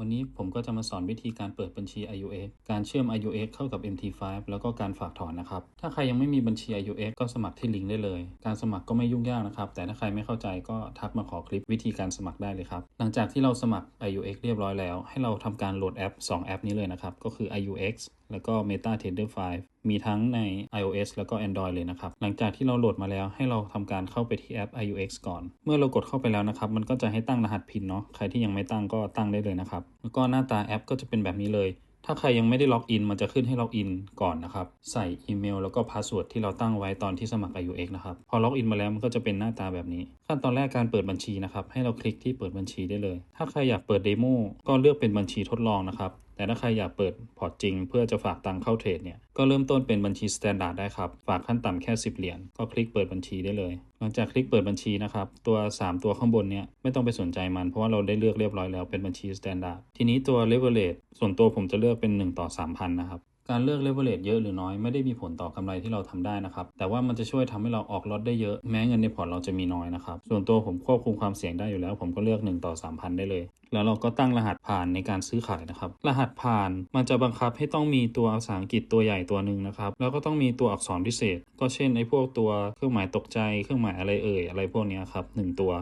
วันนี้ผมก็จะมาสอนวิธีการเปิดบัญชี IUX การเชื่อม IUX เข้ากับ MT5 แล้วก็การฝากถอนนะครับ ถ้าใครยังไม่มีบัญชี IUX ก็สมัครที่ลิงก์ได้เลย การสมัครก็ไม่ยุ่งยากนะครับ แต่ถ้าใครไม่เข้าใจก็ทักมาขอคลิปวิธีการสมัครได้เลยครับ หลังจากที่เราสมัคร IUX เรียบร้อยแล้ว ให้เราทำการโหลดแอป 2 แอปนี้เลยนะครับ ก็คือ IUX แล้วก็ MetaTrader 5 มีทั้งใน iOS แล้วก็ Android เลยนะครับ หลังจากที่เราโหลดมาแล้วให้เราทำการเข้าไปที่แอป IUX ก่อน เมื่อเรากดเข้าไปแล้วนะครับ มันก็จะให้ตั้งรหัสพินเนาะ ใครที่ยังไม่ตั้งก็ตั้งได้เลยนะครับ แล้วก็หน้าตาแอปก็จะเป็นแบบนี้เลย ถ้าใครยังไม่ได้ล็อกอินมันจะขึ้นให้ล็อกอินก่อนนะครับ ใส่อีเมลแล้วก็พาสเวิร์ดที่เราตั้งไว้ตอนที่สมัคร IUX นะครับ พอล็อกอินมาแล้วมันก็จะเป็นหน้าตาแบบนี้ ขั้นตอนแรกการเปิดบัญชีนะครับ ให้เราคลิกที่เปิดบัญชีได้เลย ถ้าใครอยากเปิดเดโมก็เลือกเป็นบัญชีทดลองนะครับ แต่ถ้าใครอยากเปิดพอร์ตจริง เพื่อจะฝากตังค์เข้าเทรดเนี่ย ก็เริ่มต้นเป็นบัญชีสแตนดาร์ดได้ครับ ฝากขั้นต่ำแค่ 10 เหรียญ ก็คลิกเปิดบัญชีได้เลย หลังจากคลิกเปิดบัญชีนะครับ ตัว 3 ตัวข้างบนเนี่ยไม่ต้องไปสนใจมัน เพราะว่าเราได้เลือกเรียบร้อยแล้วเป็นบัญชีสแตนดาร์ด ทีนี้ตัว leverage ส่วนตัวผมจะเลือกเป็น 1 ต่อ 3,000 นะครับ การเลือก leverage เยอะหรือน้อยไม่ได้มีผลต่อกำไรที่เราทำได้นะครับแต่ว่ามันจะช่วยทำให้เราออกล็อตได้เยอะแม้เงินในพอร์ตเราจะมีน้อยนะครับส่วนตัวผมควบคุมความเสี่ยงได้อยู่แล้ว ผมก็เลือก1ต่อ3,000 ได้เลย แล้วเราก็ตั้งรหัสผ่านในการซื้อขายนะครับรหัสผ่านมันจะบังคับให้ต้องมีตัวภาษาอังกฤษตัวใหญ่ตัวหนึ่งนะครับแล้วก็ต้องมีตัวอักษรพิเศษ ก็เช่นไอ้พวกตัวเครื่องหมายตกใจเครื่องหมายอะไรเอ่ยอะไรพวกนี้ครับหนึ่งตัว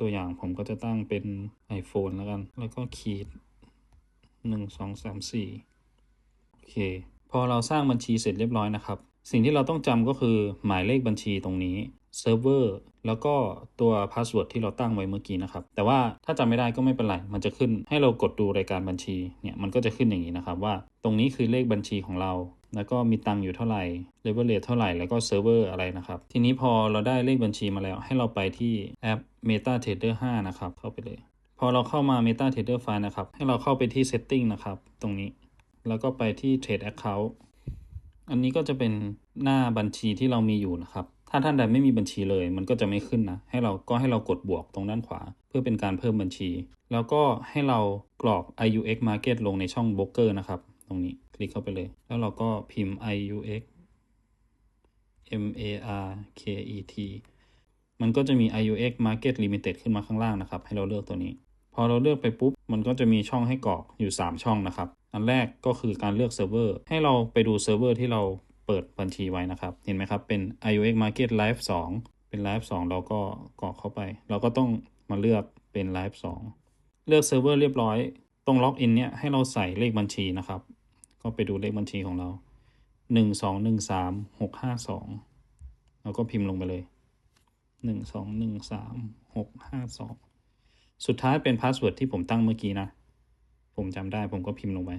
ตัวอย่างผมก็จะตั้งเป็น iPhone แล้วกัน แล้วก็ขีดหนึ่งสองสามสี่ เค พอเราสร้างบัญชีเสร็จเรียบร้อยนะครับ สิ่งที่เราต้องจำก็คือหมายเลขบัญชีตรงนี้เซิร์ฟเวอร์แล้วก็ตัวพาสเวิร์ดที่เราตั้งไว้เมื่อกี้นะครับ แต่ว่าถ้าจำไม่ได้ก็ไม่เป็นไร มันจะขึ้นให้เรากดดูรายการบัญชีเนี่ยมันก็จะขึ้นอย่างนี้นะครับว่า ตรงนี้คือเลขบัญชีของเรา แล้วก็มีตังค์อยู่เท่าไหร่เลเวลเลทเท่าไหร่แล้วก็เซิร์ฟเวอร์อะไรนะครับ ทีนี้พอเราได้เลขบัญชีมาแล้ว ให้เราไปที่แอป MetaTrader 5 นะครับ เข้าไปเลย พอเราเข้ามา MetaTrader 5 นะครับ ให้เราเข้าไปที่ Setting นะครับ ตรงนี้ แล้วก็ไปที่ Trade Account อันนี้ก็จะเป็นหน้าบัญชีที่เรามีอยู่นะครับ ถ้าท่านใดไม่มีบัญชีเลย มันก็จะไม่ขึ้นนะ ให้เราก็ให้เรากดบวกตรงด้านขวา เพื่อเป็นการเพิ่มบัญชี แล้วก็ให้เรากรอก IUX Market ลงในช่อง Broker นะครับ ตรงนี้คลิกเข้าไปเลย แล้วเราก็พิมพ์ IUX M A R K E T มันก็จะมี IUX Market Limited ขึ้นมาข้างล่างนะครับ ให้เราเลือกตัวนี้ พอเราเลือกไปปุ๊บ มันก็จะมีช่องให้กรอกอยู่ 3 ช่องนะครับ อันแรกก็คือการเลือกเซิร์ฟเวอร์ ให้เราไปดูเซิร์ฟเวอร์ที่เราเปิดบัญชีไว้นะครับ เห็นไหมครับ เป็น IUX Market Live 2 เป็น Live 2 เราก็กรอกเข้าไป เราก็ต้องมาเลือกเป็น Live 2 เลือกเซิร์ฟเวอร์เรียบร้อย ตรงล็อกอินเนี่ยให้เราใส่เลขบัญชีนะครับ ก็ไปดูเลขบัญชีของเรา 1 2 1 3 6 5 2 แล้วก็พิมพ์ลงไปเลย 1 2 1 3 6 5 2 สุดท้ายเป็นพาสเวิร์ดที่ผมตั้งเมื่อกี้นะ ผมจำได้ผมก็พิมพ์ลงไป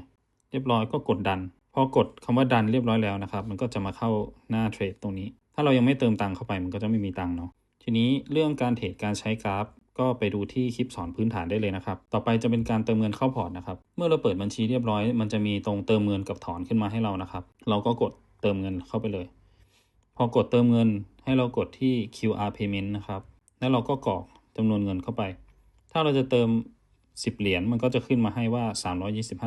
เรียบร้อยก็กดดัน พอกดคำว่าดันเรียบร้อยแล้วนะครับ มันก็จะมาเข้าหน้าเทรดตรงนี้ ถ้าเรายังไม่เติมตังค์เข้าไปมันก็จะไม่มีตังค์เนาะ ทีนี้เรื่องการเทรดการใช้กราฟ ก็ไปดูที่คลิปสอนพื้นฐานได้เลยนะครับ ต่อไปจะเป็นการเติมเงินเข้าพอร์ตนะครับ เมื่อเราเปิดบัญชีเรียบร้อย มันจะมีตรงเติมเงินกับถอนขึ้นมาให้เรานะครับ เราก็กดเติมเงินเข้าไปเลย พอกดเติมเงินให้เรากดที่ QR payment นะครับ แล้วเราก็กรอกจำนวนเงินเข้าไป ถ้าเราจะเติม 10 เหรียญมันก็จะขึ้นมาให้ว่า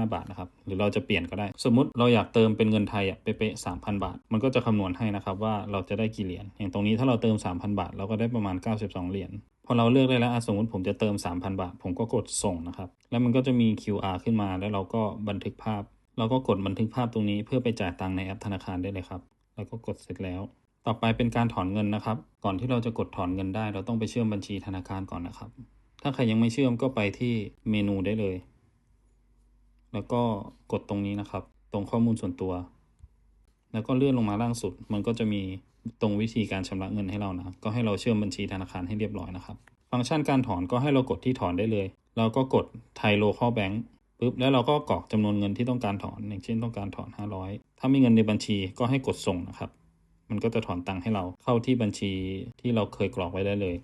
325 บาทนะครับ หรือเราจะเปลี่ยนก็ได้ สมมุติเราอยากเติมเป็นเงินไทยอะเป๊ะๆ3,000 บาท มันก็จะคำนวณให้นะครับว่าเราจะได้กี่เหรียญ อย่างตรงนี้ถ้าเราเติม 3,000 บาท เราก็ได้ประมาณ 92 เหรียญ พอเราเลือกได้แล้วสมมติผมจะเติม 3,000 บาท ผมก็กดส่งนะครับ แล้วมันก็จะมี QR ขึ้นมา แล้วเราก็บันทึกภาพ เราก็กดบันทึกภาพตรงนี้เพื่อไปจ่ายตังค์ในแอปธนาคารได้เลยครับ แล้วก็กดเสร็จแล้วต่อไปเป็นการถอนเงินนะครับ ก่อนที่เราจะกดถอนเงินได้ เราต้องไปเชื่อมบัญชีธนาคารก่อนนะครับ ถ้าใครยังไม่เชื่อมก็ไปที่เมนูได้เลย แล้วก็กดตรงนี้นะครับ ตรงข้อมูลส่วนตัว แล้วก็เลื่อนลงมาล่างสุด มันก็จะมีตรงวิธีการชำระเงินให้เรานะ ก็ให้เราเชื่อมบัญชีธนาคารให้เรียบร้อยนะครับ ฟังก์ชันการถอนก็ให้เรากดที่ถอนได้เลย เราก็กดไทยโลคอลแบงค์ปุ๊บ แล้วเราก็กรอกจำนวนเงินที่ต้องการถอน อย่างเช่นต้องการถอน 500 ถ้ามีเงินในบัญชีก็ให้กดส่งนะครับ มันก็จะถอนตังค์ให้เราเข้าที่บัญชีที่เราเคยกรอกไว้ได้เลย